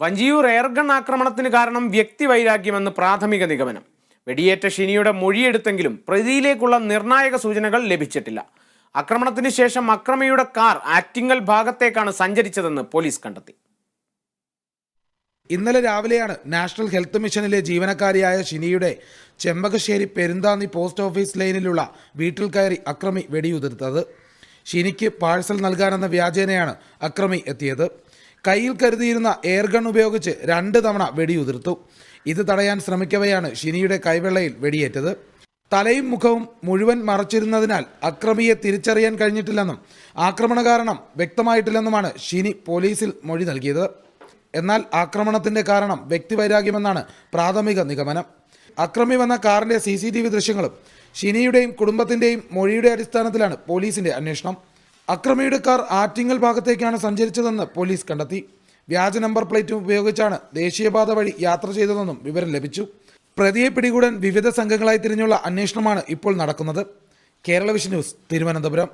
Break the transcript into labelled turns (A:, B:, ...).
A: Vanchiyoor air gun ആക്രമണത്തിന് കാരണം വ്യക്തി വ്യക്തിവൈരാഗ്യമെന്ന് പ്രാഥമിക നിഗമനം. വെടിയേറ്റ ഷിനിയുടെ മൊഴിയെടുത്തെങ്കിലും പ്രതിയിലേക്കുള്ള നിർണായക സൂചനകൾ ലഭിച്ചിട്ടില്ല. ആക്രമണത്തിന് ശേഷം അക്രമിയുടെ കാർ ആറ്റിങ്ങൽ ഭാഗത്തേക്കാണ് സഞ്ചരിച്ചതെന്ന് പോലീസ് കണ്ടെത്തി.
B: ഇന്നലെ രാവിലെയാണ് നാഷണൽ ഹെൽത്ത് മിഷനിലെ ജീവനക്കാരിയായ ഷിനിയുടെ ചെമ്പകശ്ശേരി പെരുന്താന്നി പോസ്റ്റ് ഓഫീസ് ലൈനിലുള്ള വീട്ടിൽ കയറി അക്രമി വെടിയുതിർത്തത്. ഷിനിക്ക് പാഴ്സൽ നൽകാനെന്ന വ്യാജേനയാണ് അക്രമി എത്തിയത്. കയ്യിൽ കരുതിയിരുന്ന എയർഗൺ ഉപയോഗിച്ച് രണ്ട് തവണ വെടിയുതിർത്തു. ഇത് തടയാൻ ശ്രമിക്കവെയാണ് ഷിനിയുടെ കൈവെള്ളയിൽ വെടിയേറ്റത്. തലയും മുഖവും മുഴുവൻ മറച്ചിരുന്നതിനാൽ അക്രമിയെ തിരിച്ചറിയാൻ കഴിഞ്ഞിട്ടില്ലെന്നും ആക്രമണ കാരണം വ്യക്തമായിട്ടില്ലെന്നുമാണ് ഷിനി പോലീസിൽ മൊഴി നൽകിയത്. എന്നാൽ ആക്രമണത്തിന്റെ കാരണം വ്യക്തിവൈരാഗ്യമെന്നാണ് പ്രാഥമിക നിഗമനം. അക്രമി വന്ന കാറിന്റെ സി ദൃശ്യങ്ങളും ഷിനിയുടെയും കുടുംബത്തിന്റെയും മൊഴിയുടെ അടിസ്ഥാനത്തിലാണ് പോലീസിന്റെ അന്വേഷണം. അക്രമിയുടെ കാർ ആറ്റിങ്ങൽ ഭാഗത്തേക്കാണ് സഞ്ചരിച്ചതെന്ന് പോലീസ് കണ്ടെത്തി. വ്യാജ നമ്പർ പ്ലേറ്റും ഉപയോഗിച്ചാണ് ദേശീയപാത വഴി യാത്ര ചെയ്തതെന്നും വിവരം ലഭിച്ചു. പ്രതിയെ പിടികൂടാൻ വിവിധ സംഘങ്ങളായി തിരിഞ്ഞുള്ള അന്വേഷണമാണ് ഇപ്പോൾ നടക്കുന്നത്. Kerala vision news Thiruvananthapuram.